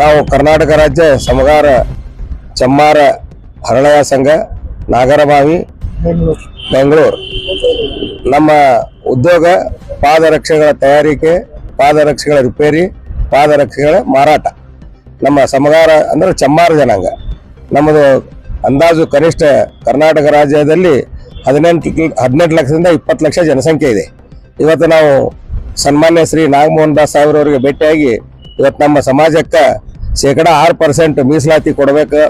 ನಾವು ಕರ್ನಾಟಕ ರಾಜ್ಯ ಸಮಗಾರ ಚಮ್ಮಾರ ಹರಳಯ ಸಂಘ, ನಾಗರಬಾವಿ, ಬೆಂಗಳೂರು. ನಮ್ಮ ಉದ್ಯೋಗ ಪಾದರಕ್ಷೆಗಳ ತಯಾರಿಕೆ, ಪಾದರಕ್ಷೆಗಳ ರಿಪೇರಿ, ಪಾದರಕ್ಷೆಗಳ ಮಾರಾಟ. ನಮ್ಮ ಸಮಗಾರ ಅಂದ್ರೆ ಚಮ್ಮಾರ ಜನಾಂಗ. ನಮ್ಮದು ಅಂದಾಜು ಕನಿಷ್ಠ ಕರ್ನಾಟಕ ರಾಜ್ಯದಲ್ಲಿ ಹದಿನೆಂಟು ಹದಿನೆಂಟು ಲಕ್ಷದಿಂದ ಇಪ್ಪತ್ತು ಲಕ್ಷ ಜನಸಂಖ್ಯೆ ಇದೆ. ಇವತ್ತು ನಾವು ಸನ್ಮಾನ್ಯ ಶ್ರೀ ನಾಗಮೋಹನ್ ದಾಸ್ ಸಾಹೇಬ್ರವರಿಗೆ ಭೇಟಿಯಾಗಿ ಇವತ್ತು ನಮ್ಮ ಸಮಾಜಕ್ಕೆ ಶೇಕಡ ಆರು ಪರ್ಸೆಂಟ್ ಮೀಸಲಾತಿ ಕೊಡಬೇಕು.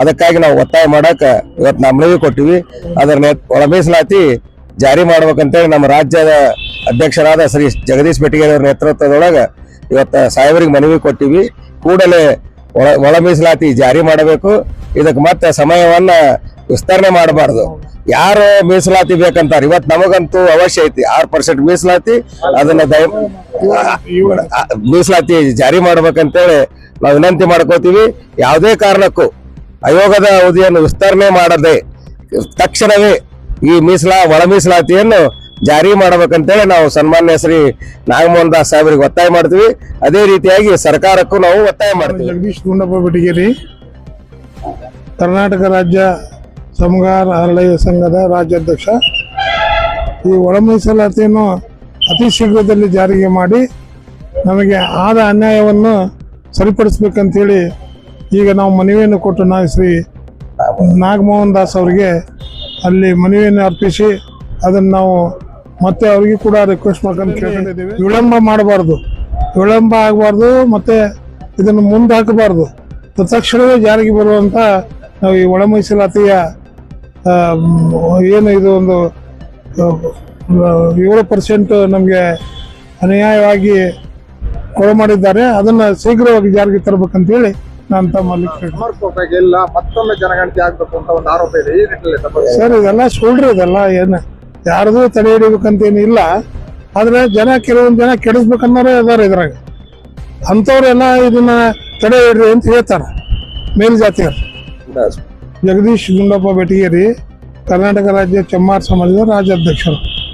ಅದಕ್ಕಾಗಿ ನಾವು ಒತ್ತಾಯ ಮಾಡಕ್ಕೆ ಇವತ್ತು ನಾವು ಮನವಿ ಕೊಟ್ಟಿವಿ. ಅದರ ಒಳ ಮೀಸಲಾತಿ ಜಾರಿ ಮಾಡ್ಬೇಕಂತೇಳಿ ನಮ್ಮ ರಾಜ್ಯದ ಅಧ್ಯಕ್ಷರಾದ ಶ್ರೀ ಜಗದೀಶ್ ಬೆಟ್ಟಿಗೇರಿ ಅವರ ನೇತೃತ್ವದೊಳಗೆ ಇವತ್ತು ಸಾಹೇಬರಿಗೆ ಮನವಿ ಕೊಟ್ಟಿವಿ. ಕೂಡಲೇ ಒಳ ಒಳ ಮೀಸಲಾತಿ ಜಾರಿ ಮಾಡಬೇಕು. ಇದಕ್ಕೆ ಮತ್ತೆ ಸಮಯವನ್ನು ವಿಸ್ತರಣೆ ಮಾಡಬಾರ್ದು. ಯಾರು ಮೀಸಲಾತಿ ಬೇಕಂತಾರೆ. ಇವತ್ತು ನಮಗಂತೂ ಅವಶ್ಯ ಐತಿ. ಆರು ಪರ್ಸೆಂಟ್ ಮೀಸಲಾತಿ, ಅದನ್ನ ದಯ ಮೀಸಲಾತಿ ಜಾರಿ ಮಾಡ್ಬೇಕಂತೇಳಿ ನಾವು ವಿನಂತಿ ಮಾಡ್ಕೋತೀವಿ. ಯಾವುದೇ ಕಾರಣಕ್ಕೂ ಆಯೋಗದ ಅವಧಿಯನ್ನು ವಿಸ್ತರಣೆ ಮಾಡದೆ ತಕ್ಷಣವೇ ಈ ಮೀಸಲಾ, ಒಳ ಮೀಸಲಾತಿಯನ್ನು ಜಾರಿ ಮಾಡ್ಬೇಕಂತೇಳಿ ನಾವು ಸನ್ಮಾನ್ಯ ಶ್ರೀ ನಾಗಮೋಹನ್ ದಾಸ್ ಸಾಹೇಬರಿಗೆ ಒತ್ತಾಯ ಮಾಡ್ತೀವಿ. ಅದೇ ರೀತಿಯಾಗಿ ಸರ್ಕಾರಕ್ಕೂ ನಾವು ಒತ್ತಾಯ ಮಾಡ್ತೀವಿ. ಜಗದೀಶ್ ಗುಂಡಪ್ಪ ಕರ್ನಾಟಕ ರಾಜ್ಯ ಸಮಗಾರ ಹರಳಯ್ಯ ಸಂಘದ ರಾಜ್ಯಾಧ್ಯಕ್ಷ ಈ ಒಳ ಮೀಸಲಾತಿಯನ್ನು ಅತಿ ಶೀಘ್ರದಲ್ಲಿ ಜಾರಿಗೆ ಮಾಡಿ ನಮಗೆ ಆದ ಅನ್ಯಾಯವನ್ನು ಸರಿಪಡಿಸ್ಬೇಕಂತೇಳಿ ಈಗ ನಾವು ಮನವಿಯನ್ನು ಕೊಟ್ಟು ನಾವು ಶ್ರೀ ನಾಗಮೋಹನ್ ದಾಸ್ ಅವರಿಗೆ ಅಲ್ಲಿ ಮನವಿಯನ್ನು ಅರ್ಪಿಸಿ ಅದನ್ನು ನಾವು ಮತ್ತೆ ಅವರಿಗೆ ಕೂಡ ರಿಕ್ವೆಸ್ಟ್ ಮಾಡ್ಕೊಂಡು ಕೇಳ್ಕೊಂಡಿದ್ದೀವಿ. ವಿಳಂಬ ಮಾಡಬಾರ್ದು. ವಿಳಂಬ ಆಗಬಾರ್ದು ಮತ್ತು ಇದನ್ನು ಮುಂದೆ ಹಾಕಬಾರ್ದು ತತ್ಕ್ಷಣವೇ ಜಾರಿಗೆ ಬರುವಂಥ ನಾವು ಈ ಒಳ ಮೀಸಲಾತಿಯ ಏನು ಇದು ಒಂದು ಏಳು ಪರ್ಸೆಂಟ್ ನಮಗೆ ಅನ್ಯಾಯವಾಗಿ ಕೊಳೆ ಮಾಡಿದ್ದಾರೆ. ಅದನ್ನು ಶೀಘ್ರವಾಗಿ ಜಾರಿಗೆ ತರಬೇಕಂತೇಳಿ ನಾನು ತಮ್ಮಲ್ಲಿ ಇಲ್ಲ ಮತ್ತೊಮ್ಮೆ ಜನಗಣತಿ ಆಗಬೇಕು ಅಂತ ಒಂದು ಆರೋಪ ಇದೆ. ಈ ನಿಟ್ಟಿನಲ್ಲಿ ಸರ್ ಇದೆಲ್ಲ ಸುಳ್ಳ್ರಿ ಇದೆಲ್ಲ ಏನು ಯಾರ್ದು ತಡೆ ಹಿಡಿಬೇಕಂತ ಇಲ್ಲ ಆದರೆ ಜನ ಕೆಲವೊಂದು ಜನ ಕೆಡಿಸ್ಬೇಕನ್ನೋರೇ ಇದಾರೆ ಇದ್ರಾಗ. ಅಂಥವ್ರೆಲ್ಲ ಇದನ್ನ ತಡೆ ಹಿಡ್ರಿ ಅಂತ ಹೇಳ್ತಾರೆ ಮೇಲ್ಜಾತಿಯರು ಜಗದೀಶ್ ಗುಂಡಪ್ಪ ಬೆಟಗೇರಿ ಕರ್ನಾಟಕ ರಾಜ್ಯ ಚಮ್ಮಾರ್ ಸಮಾಜದ ರಾಜ್ಯಾಧ್ಯಕ್ಷರು.